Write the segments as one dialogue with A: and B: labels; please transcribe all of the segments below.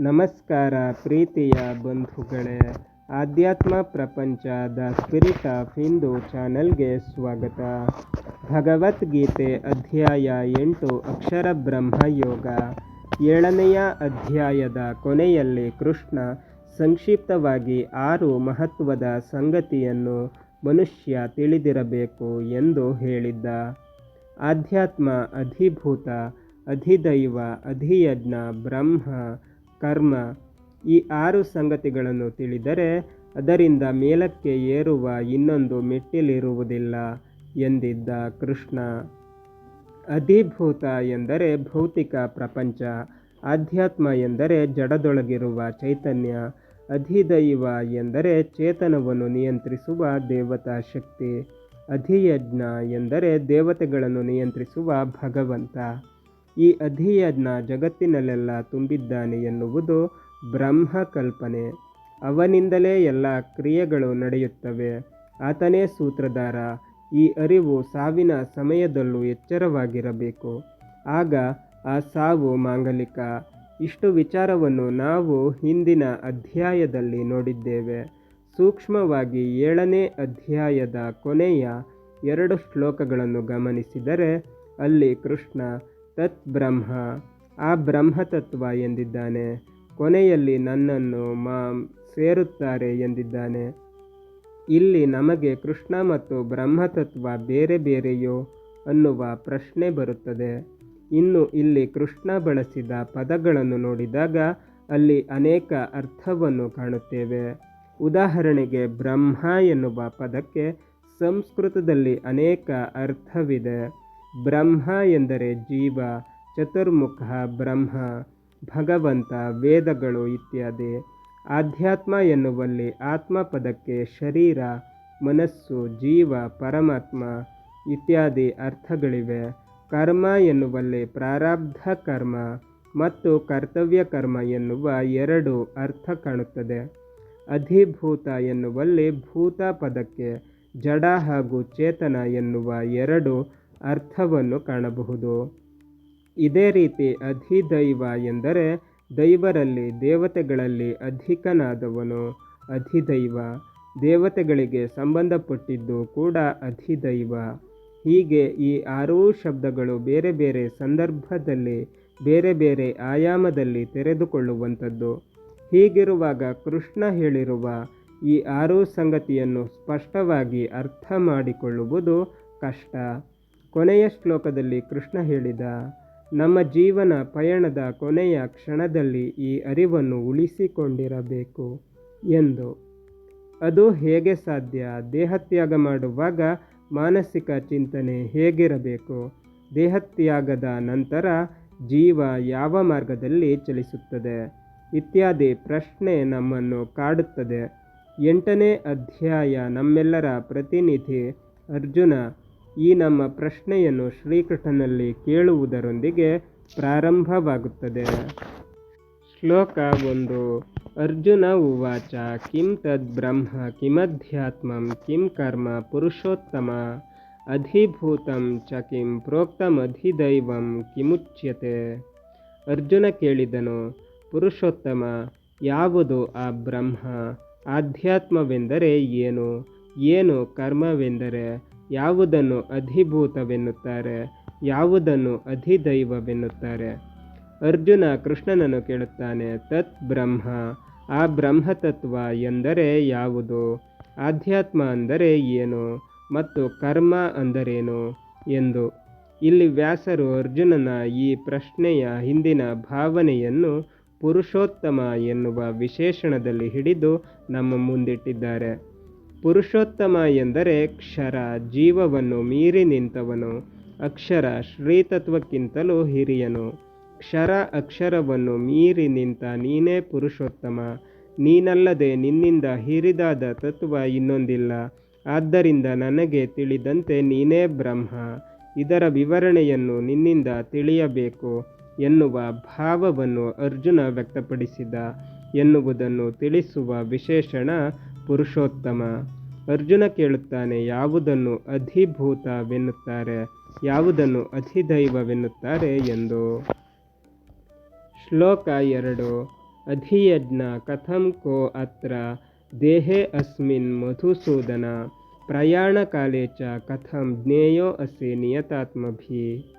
A: ನಮಸ್ಕಾರ ಪ್ರೀತಿಯ ಬಂಧುಗಳೇ, ಆಧ್ಯಾತ್ಮ ಪ್ರಪಂಚ ದ ಸ್ಪಿರಿಟ್ ಆಫ್ ಹಿಂದೂ ಚಾನಲ್ಗೆ ಸ್ವಾಗತ. ಭಗವದ್ಗೀತೆ ಅಧ್ಯಾಯ ಎಂಟು, ಅಕ್ಷರ ಬ್ರಹ್ಮ ಯೋಗ. ಏಳನೆಯ ಅಧ್ಯಾಯದ ಕೊನೆಯಲ್ಲಿ ಕೃಷ್ಣ ಸಂಕ್ಷಿಪ್ತವಾಗಿ ಆರು ಮಹತ್ವದ ಸಂಗತಿಯನ್ನು ಮನುಷ್ಯ ತಿಳಿದಿರಬೇಕು ಎಂದು ಹೇಳಿದ್ದ. ಆಧ್ಯಾತ್ಮ ಅಧಿಭೂತ, ಅಧಿದೈವ, ಅಧಿಯಜ್ಞ, ಬ್ರಹ್ಮ ಕರ್ಮ ಈ ಆರು ಸಂಗತಿಗಳನ್ನು ತಿಳಿದರೆ ಅದರಿಂದ ಮೇಲಕ್ಕೆ ಏರುವ ಇನ್ನೊಂದು ಮೆಟ್ಟಿಲಿರುವುದಿಲ್ಲ ಎಂದಿದ್ದ ಕೃಷ್ಣ. ಅಧಿಭೂತ ಎಂದರೆ ಭೌತಿಕ ಪ್ರಪಂಚ, ಆಧ್ಯಾತ್ಮ ಎಂದರೆ ಜಡದೊಳಗಿರುವ ಚೈತನ್ಯ, ಅಧಿದೈವ ಎಂದರೆ ಚೇತನವನ್ನು ನಿಯಂತ್ರಿಸುವ ದೇವತಾ ಶಕ್ತಿ, ಅಧಿಯಜ್ಞ ಎಂದರೆ ದೇವತೆಗಳನ್ನು ನಿಯಂತ್ರಿಸುವ ಭಗವಂತ. ಈ ಅಧಿಯಜ್ಞ ಜಗತ್ತಿನಲ್ಲೆಲ್ಲ ತುಂಬಿದ್ದಾನೆ ಎನ್ನುವುದು ಬ್ರಹ್ಮ ಕಲ್ಪನೆ ಅವನಿಂದಲೇ ಎಲ್ಲ ಕ್ರಿಯೆಗಳು ನಡೆಯುತ್ತವೆ. ಆತನೇ ಸೂತ್ರಧಾರ. ಈ ಅರಿವು ಸಾವಿನ ಸಮಯದಲ್ಲೂ ಎಚ್ಚರವಾಗಿರಬೇಕು. ಆಗ ಆ ಸಾವು ಮಾಂಗಲಿಕ. ಇಷ್ಟು ವಿಚಾರವನ್ನು ನಾವು ಹಿಂದಿನ ಅಧ್ಯಾಯದಲ್ಲಿ ನೋಡಿದ್ದೇವೆ. ಸೂಕ್ಷ್ಮವಾಗಿ ಏಳನೇ ಅಧ್ಯಾಯದ ಕೊನೆಯ ಎರಡು ಶ್ಲೋಕಗಳನ್ನು ಗಮನಿಸಿದರೆ ಅಲ್ಲಿ ಕೃಷ್ಣ ತತ್ ಬ್ರಹ್ಮ. ಆ ಬ್ರಹ್ಮತತ್ವ ಎಂದಿದ್ದಾನೆ. ಕೊನೆಯಲ್ಲಿ ನನ್ನನ್ನು ಮಾಂ ಸೇರುತ್ತಾರೆ ಎಂದಿದ್ದಾನೆ. ಇಲ್ಲಿ ನಮಗೆ ಕೃಷ್ಣ ಮತ್ತು ಬ್ರಹ್ಮತತ್ವ ಬೇರೆ ಬೇರೆಯೋ ಅನ್ನುವ ಪ್ರಶ್ನೆ ಬರುತ್ತದೆ. ಇನ್ನು ಇಲ್ಲಿ ಕೃಷ್ಣ ಬಳಸಿದ ಪದಗಳನ್ನು ನೋಡಿದಾಗ ಅಲ್ಲಿ ಅನೇಕ ಅರ್ಥವನ್ನು ಕಾಣುತ್ತೇವೆ. ಉದಾಹರಣೆಗೆ ಬ್ರಹ್ಮ ಎನ್ನುವ ಪದಕ್ಕೆ ಸಂಸ್ಕೃತದಲ್ಲಿ ಅನೇಕ ಅರ್ಥವಿದೆ. ಬ್ರಹ್ಮ ಎಂದರೆ ಜೀವ, ಚತುರ್ಮುಖ ಬ್ರಹ್ಮ, ಭಗವಂತ, ವೇದಗಳು ಇತ್ಯಾದಿ. ಆಧ್ಯಾತ್ಮ ಎನ್ನುವಲ್ಲಿ ಆತ್ಮ ಪದಕ್ಕೆ ಶರೀರ, ಮನಸ್ಸು, ಜೀವ, ಪರಮಾತ್ಮ ಇತ್ಯಾದಿ ಅರ್ಥಗಳಿವೆ. ಕರ್ಮ ಎನ್ನುವಲ್ಲಿ ಪ್ರಾರಬ್ಧ ಕರ್ಮ ಮತ್ತು ಕರ್ತವ್ಯ ಕರ್ಮ ಎನ್ನುವ ಎರಡು ಅರ್ಥ ಕಾಣುತ್ತದೆ. ಅಧಿಭೂತ ಎನ್ನುವಲ್ಲಿ ಭೂತ ಪದಕ್ಕೆ ಜಡ ಹಾಗೂ ಚೇತನ ಎನ್ನುವ ಎರಡು ಅರ್ಥವನ್ನು ಕಾಣಬಹುದು. ಇದೇ ರೀತಿ ಅಧಿದೈವ ಎಂದರೆ ದೈವರಲ್ಲಿ, ದೇವತೆಗಳಲ್ಲಿ ಅಧಿಕನಾದವನು. ಅಧಿದೈವ ದೇವತೆಗಳಿಗೆ ಸಂಬಂಧಪಟ್ಟಿದ್ದು ಕೂಡ ಅಧಿದೈವ. ಹೀಗೆ ಈ ಆರೂ ಶಬ್ದಗಳು ಬೇರೆ ಬೇರೆ ಸಂದರ್ಭದಲ್ಲಿ, ಬೇರೆ ಬೇರೆ ಆಯಾಮದಲ್ಲಿ ತೆರೆದುಕೊಳ್ಳುವಂಥದ್ದು. ಹೀಗಿರುವಾಗ ಕೃಷ್ಣ ಹೇಳಿರುವ ಈ ಆರೂ ಸಂಗತಿಯನ್ನು ಸ್ಪಷ್ಟವಾಗಿ ಅರ್ಥ ಮಾಡಿಕೊಳ್ಳುವುದು ಕಷ್ಟ. ಕೊನೆಯ ಶ್ಲೋಕದಲ್ಲಿ ಕೃಷ್ಣ ಹೇಳಿದ, ನಮ್ಮ ಜೀವನ ಪಯಣದ ಕೊನೆಯ ಕ್ಷಣದಲ್ಲಿ ಈ ಅರಿವನ್ನು ಉಳಿಸಿಕೊಂಡಿರಬೇಕು ಎಂದು. ಅದು ಹೇಗೆ ಸಾಧ್ಯ? ದೇಹತ್ಯಾಗ ಮಾಡುವಾಗ ಮಾನಸಿಕ ಚಿಂತನೆ ಹೇಗಿರಬೇಕು? ದೇಹತ್ಯಾಗದ ನಂತರ ಜೀವ ಯಾವ ಮಾರ್ಗದಲ್ಲಿ ಚಲಿಸುತ್ತದೆ? ಇತ್ಯಾದಿ ಪ್ರಶ್ನೆ ನಮ್ಮನ್ನು ಕಾಡುತ್ತದೆ. ಎಂಟನೇ ಅಧ್ಯಾಯ ನಮ್ಮೆಲ್ಲರ ಪ್ರತಿನಿಧಿ ಅರ್ಜುನ ಈ ನಮ್ಮ ಪ್ರಶ್ನೆಯನ್ನು ಶ್ರೀಕೃಷ್ಣನಲ್ಲಿ ಕೇಳುವುದರೊಂದಿಗೆ ಪ್ರಾರಂಭವಾಗುತ್ತದೆ. ಶ್ಲೋಕ ಒಂದು. ಅರ್ಜುನ ಉವಾಚ, ಕಿಂ ತದ್ ಬ್ರಹ್ಮ, ಕಿಮಧ್ಯಾತ್ಮಂ, ಕಿಂ ಕರ್ಮ, ಪುರುಷೋತ್ತಮ, ಅಧಿಭೂತಂ ಚ ಕಿಂ ಪ್ರೋಕ್ತಮಧಿದೈವಂ ಕಿಮುಚ್ಯತೆ. ಅರ್ಜುನ ಕೇಳಿದನು, ಪುರುಷೋತ್ತಮ, ಯಾವುದು ಆ ಬ್ರಹ್ಮ? ಆಧ್ಯಾತ್ಮವೆಂದರೆ ಏನು? ಏನು ಕರ್ಮವೆಂದರೆ? ಯಾವುದನ್ನು ಅಧಿಭೂತವೆನ್ನುತ್ತಾರೆ, ಯಾವುದನ್ನು ಅಧಿದೈವವೆನ್ನುತ್ತಾರೆ? ಅರ್ಜುನ ಕೃಷ್ಣನನ್ನು ಕೇಳುತ್ತಾನೆ, ತತ್ ಬ್ರಹ್ಮ. ಆ ಬ್ರಹ್ಮತತ್ವ ಎಂದರೆ ಯಾವುದು? ಆಧ್ಯಾತ್ಮ ಅಂದರೆ ಏನು? ಮತ್ತು ಕರ್ಮ ಅಂದರೇನು? ಎಂದು. ಇಲ್ಲಿ ವ್ಯಾಸರು ಅರ್ಜುನನ ಈ ಪ್ರಶ್ನೆಯ ಹಿಂದಿನ ಭಾವನೆಯನ್ನು ಪುರುಷೋತ್ತಮ ಎನ್ನುವ ವಿಶೇಷಣದಲ್ಲಿ ಹಿಡಿದು ನಮ್ಮ ಮುಂದಿಟ್ಟಿದ್ದಾರೆ. ಪುರುಷೋತ್ತಮ ಎಂದರೆ ಕ್ಷರ, ಜೀವವನ್ನು ಮೀರಿ ನಿಂತವನು, ಅಕ್ಷರ, ಶ್ರೀತತ್ವಕ್ಕಿಂತಲೂ ಹಿರಿಯನು. ಕ್ಷರ, ಅಕ್ಷರವನ್ನು ಮೀರಿ ನಿಂತ ನೀನೇ ಪುರುಷೋತ್ತಮ. ನೀನಲ್ಲದೆ ನಿನ್ನಿಂದ ಹಿರಿದಾದ ತತ್ವ ಇನ್ನೊಂದಿಲ್ಲ. ಆದ್ದರಿಂದ ನನಗೆ ತಿಳಿದಂತೆ ನೀನೇ ಬ್ರಹ್ಮ. ಇದರ ವಿವರಣೆಯನ್ನು ನಿನ್ನಿಂದ ತಿಳಿಯಬೇಕು ಎನ್ನುವ ಭಾವವನ್ನು ಅರ್ಜುನ ವ್ಯಕ್ತಪಡಿಸಿದ. ಎನ್ನುವುದನ್ನು ತಿಳಿಸುವ ವಿಶೇಷಣ ಪುರುಷೋತ್ತಮ. ಅರ್ಜುನ ಕೇಳುತ್ತಾನೆ, ಯಾವುದನ್ನು ಅಧಿಭೂತವೆನ್ನುತ್ತಾರೆ? ಯಾವುದನ್ನು ಅಧಿದೈವವೆನ್ನುತ್ತಾರೆ? ಎಂದು. ಶ್ಲೋಕ ಎರಡು. ಅಧಿಯಜ್ಞ ಕಥಂ ಕೋ ಅತ್ರ? ದೇಹೇ ಅಸ್ಮಿನ್ ಮಧುಸೂದನ. ಪ್ರಯಾಣಕಾಲೇ ಚ ಕಥಂ ಜ್ಞೇಯೋ ಅಸಿ ನಿಯತಾತ್ಮಭಿ.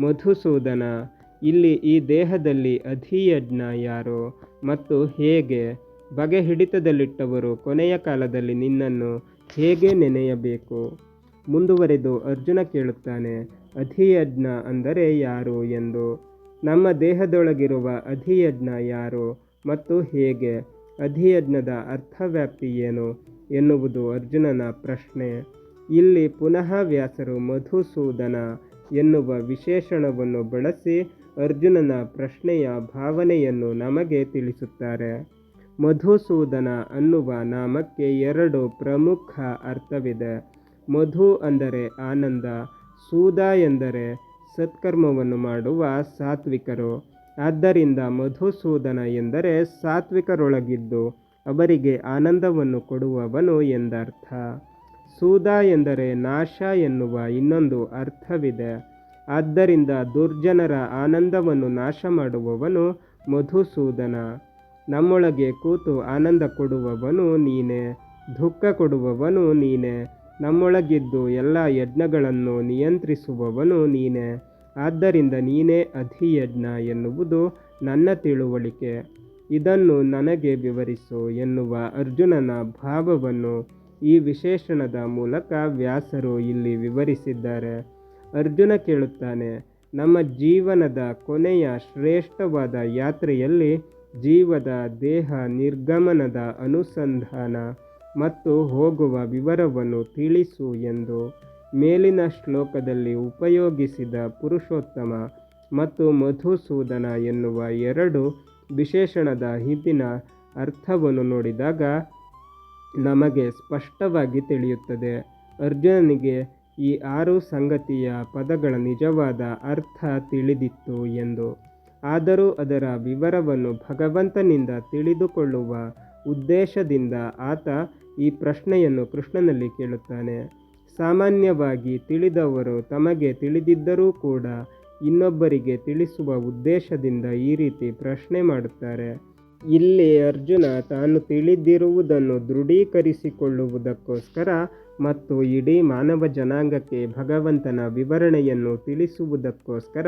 A: ಮಧುಸೂದನ. ಇಲ್ಲಿ ಈ ದೇಹದಲ್ಲಿ ಅಧಿಯಜ್ಞ ಯಾರು? ಮತ್ತು ಹೇಗೆ? ಬಗೆ ಹಿಡಿತದಲ್ಲಿಟ್ಟವರು ಕೊನೆಯ ಕಾಲದಲ್ಲಿ ನಿನ್ನನ್ನು ಹೇಗೆ ನೆನೆಯಬೇಕು? ಮುಂದುವರೆದು ಅರ್ಜುನ ಕೇಳುತ್ತಾನೆ, ಅಧಿಯಜ್ಞ ಅಂದರೆ ಯಾರು ಎಂದು. ನಮ್ಮ ದೇಹದೊಳಗಿರುವ ಅಧಿಯಜ್ಞ ಯಾರು ಮತ್ತು ಹೇಗೆ? ಅಧಿಯಜ್ಞದ ಅರ್ಥವ್ಯಾಪ್ತಿ ಏನು ಎನ್ನುವುದು ಅರ್ಜುನನ ಪ್ರಶ್ನೆ. ಇಲ್ಲಿ ಪುನಃ ವ್ಯಾಸರು ಮಧುಸೂದನ ಎನ್ನುವ ವಿಶೇಷಣವನ್ನು ಬಳಸಿ ಅರ್ಜುನನ ಪ್ರಶ್ನೆಯ ಭಾವನೆಯನ್ನು ನಮಗೆ ತಿಳಿಸುತ್ತಾರೆ. ಮಧುಸೂದನ ಅನ್ನುವ ನಾಮಕ್ಕೆ ಎರಡು ಪ್ರಮುಖ ಅರ್ಥವಿದೆ. ಮಧು ಅಂದರೆ ಆನಂದ, ಸೂದ ಎಂದರೆ ಸತ್ಕರ್ಮವನ್ನು ಮಾಡುವ ಸಾತ್ವಿಕರು. ಆದ್ದರಿಂದ ಮಧುಸೂದನ ಎಂದರೆ ಸಾತ್ವಿಕರೊಳಗಿದ್ದು, ಅವರಿಗೆ ಆನಂದವನ್ನು ಕೊಡುವವನು ಎಂದರ್ಥ. ಸೂದ ಎಂದರೆ ನಾಶ ಎನ್ನುವ ಇನ್ನೊಂದು ಅರ್ಥವಿದೆ. ಆದ್ದರಿಂದ ದುರ್ಜನರ ಆನಂದವನ್ನು ನಾಶ ಮಾಡುವವನು ಮಧುಸೂದನ. ನಮ್ಮೊಳಗೆ ಕೂತು ಆನಂದ ಕೊಡುವವನು ನೀನೆ, ದುಃಖ ಕೊಡುವವನು ನೀನೆ, ನಮ್ಮೊಳಗಿದ್ದು ಎಲ್ಲ ಯಜ್ಞಗಳನ್ನು ನಿಯಂತ್ರಿಸುವವನು ನೀನೆ. ಆದ್ದರಿಂದ ನೀನೇ ಅಧಿಯಜ್ಞ ಎನ್ನುವುದು ನನ್ನ ತಿಳುವಳಿಕೆ. ಇದನ್ನು ನನಗೆ ವಿವರಿಸು ಎನ್ನುವ ಅರ್ಜುನನ ಭಾವವನ್ನು ಈ ವಿಶೇಷಣದ ಮೂಲಕ ವ್ಯಾಸರು ಇಲ್ಲಿ ವಿವರಿಸಿದ್ದಾರೆ. ಅರ್ಜುನ ಕೇಳುತ್ತಾನೆ, ನಮ್ಮ ಜೀವನದ ಕೊನೆಯ ಶ್ರೇಷ್ಠವಾದ ಯಾತ್ರೆಯಲ್ಲಿ ಜೀವದ ದೇಹ ನಿರ್ಗಮನದ ಅನುಸಂಧಾನ ಮತ್ತು ಹೋಗುವ ವಿವರವನ್ನು ತಿಳಿಸು ಎಂದು ಮೇಲಿನ ಶ್ಲೋಕದಲ್ಲಿ ಉಪಯೋಗಿಸಿದ ಪುರುಷೋತ್ತಮ ಮತ್ತು ಮಧುಸೂದನ ಎನ್ನುವ ಎರಡು ವಿಶೇಷಣದ ಹಿಂದಿನ ಅರ್ಥವನ್ನು ನೋಡಿದಾಗ ನಮಗೆ ಸ್ಪಷ್ಟವಾಗಿ ತಿಳಿಯುತ್ತದೆ. ಅರ್ಜುನನಿಗೆ ಈ ಆರು ಸಂಗತಿಯ ಪದಗಳ ನಿಜವಾದ ಅರ್ಥ ತಿಳಿದಿತ್ತು ಎಂದು. ಆದರೂ ಅದರ ವಿವರವನ್ನು ಭಗವಂತನಿಂದ ತಿಳಿದುಕೊಳ್ಳುವ ಉದ್ದೇಶದಿಂದ ಆತ ಈ ಪ್ರಶ್ನೆಯನ್ನು ಕೃಷ್ಣನಲ್ಲಿ ಕೇಳುತ್ತಾನೆ. ಸಾಮಾನ್ಯವಾಗಿ ತಿಳಿದವರು ತಮಗೆ ತಿಳಿದಿದ್ದರೂ ಕೂಡ ಇನ್ನೊಬ್ಬರಿಗೆ ತಿಳಿಸುವ ಉದ್ದೇಶದಿಂದ ಈ ರೀತಿ ಪ್ರಶ್ನೆ ಮಾಡುತ್ತಾರೆ. ಇಲ್ಲಿ ಅರ್ಜುನ ತಾನು ತಿಳಿದಿರುವುದನ್ನು ದೃಢೀಕರಿಸಿಕೊಳ್ಳುವುದಕ್ಕೋಸ್ಕರ ಮತ್ತು ಇಡೀ ಮಾನವ ಜನಾಂಗಕ್ಕೆ ಭಗವಂತನ ವಿವರಣೆಯನ್ನು ತಿಳಿಸುವುದಕ್ಕೋಸ್ಕರ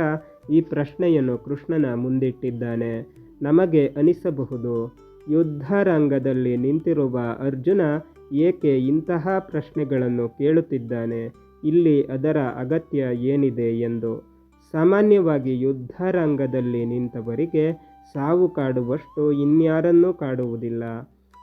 A: ಈ ಪ್ರಶ್ನೆಯನ್ನು ಕೃಷ್ಣನ ಮುಂದಿಟ್ಟಿದ್ದಾನೆ. ನಮಗೆ ಅನಿಸಬಹುದು, ಯುದ್ಧರಂಗದಲ್ಲಿ ನಿಂತಿರುವ ಅರ್ಜುನ ಏಕೆ ಇಂತಹ ಪ್ರಶ್ನೆಗಳನ್ನು ಕೇಳುತ್ತಿದ್ದಾನೆ, ಇಲ್ಲಿ ಅದರ ಅಗತ್ಯ ಏನಿದೆ ಎಂದು. ಸಾಮಾನ್ಯವಾಗಿ ಯುದ್ಧರಂಗದಲ್ಲಿ ನಿಂತವರಿಗೆ ಸಾವು ಕಾಡುವಷ್ಟು ಇನ್ಯಾರನ್ನೂ ಕಾಡುವುದಿಲ್ಲ.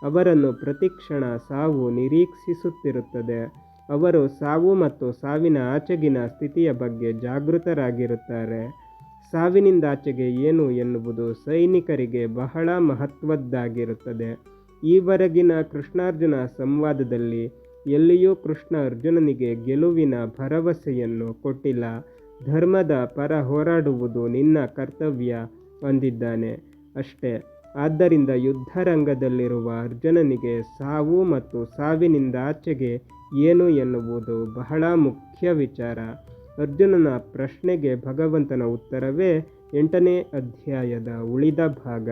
A: ಅವರನ್ನು ಪ್ರತಿಕ್ಷಣ ಸಾವು ನಿರೀಕ್ಷಿಸುತ್ತಿರುತ್ತದೆ. ಅವರು ಸಾವು ಮತ್ತು ಸಾವಿನ ಆಚೆಗಿನ ಸ್ಥಿತಿಯ ಬಗ್ಗೆ ಜಾಗೃತರಾಗಿರುತ್ತಾರೆ. ಸಾವಿನಿಂದಾಚೆಗೆ ಏನು ಎನ್ನುವುದು ಸೈನಿಕರಿಗೆ ಬಹಳ ಮಹತ್ವದ್ದಾಗಿರುತ್ತದೆ. ಈವರೆಗಿನ ಕೃಷ್ಣಾರ್ಜುನ ಸಂವಾದದಲ್ಲಿ ಎಲ್ಲಿಯೂ ಕೃಷ್ಣ ಅರ್ಜುನನಿಗೆ ಗೆಲುವಿನ ಭರವಸೆಯನ್ನು ಕೊಟ್ಟಿಲ್ಲ. ಧರ್ಮದ ಪರ ಹೋರಾಡುವುದು ನಿನ್ನ ಕರ್ತವ್ಯ. ಅಂದಿದ್ದಾನೆ ಅಷ್ಟೇ. ಆದ್ದರಿಂದ ಯುದ್ಧರಂಗದಲ್ಲಿರುವ ಅರ್ಜುನನಿಗೆ ಸಾವು ಮತ್ತು ಸಾವಿನಿಂದ ಆಚೆಗೆ ಏನು ಎನ್ನುವುದು ಬಹಳ ಮುಖ್ಯ ವಿಚಾರ. ಅರ್ಜುನನ ಪ್ರಶ್ನೆಗೆ ಭಗವಂತನ ಉತ್ತರವೇ ಎಂಟನೇ ಅಧ್ಯಾಯದ ಉಳಿದ ಭಾಗ.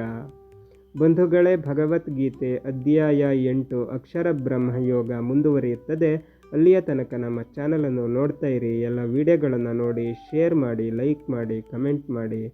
A: ಬಂಧುಗಳೇ, ಭಗವದ್ಗೀತೆ ಅಧ್ಯಾಯ ಎಂಟು ಅಕ್ಷರ ಬ್ರಹ್ಮಯೋಗ ಮುಂದುವರಿಯುತ್ತದೆ. ಅಲ್ಲಿಯ ತನಕ ನಮ್ಮ ಚಾನಲನ್ನು ನೋಡ್ತಾ ಇರಿ. ಎಲ್ಲ ವಿಡಿಯೋಗಳನ್ನು ನೋಡಿ, ಶೇರ್ ಮಾಡಿ, ಲೈಕ್ ಮಾಡಿ, ಕಮೆಂಟ್ ಮಾಡಿ.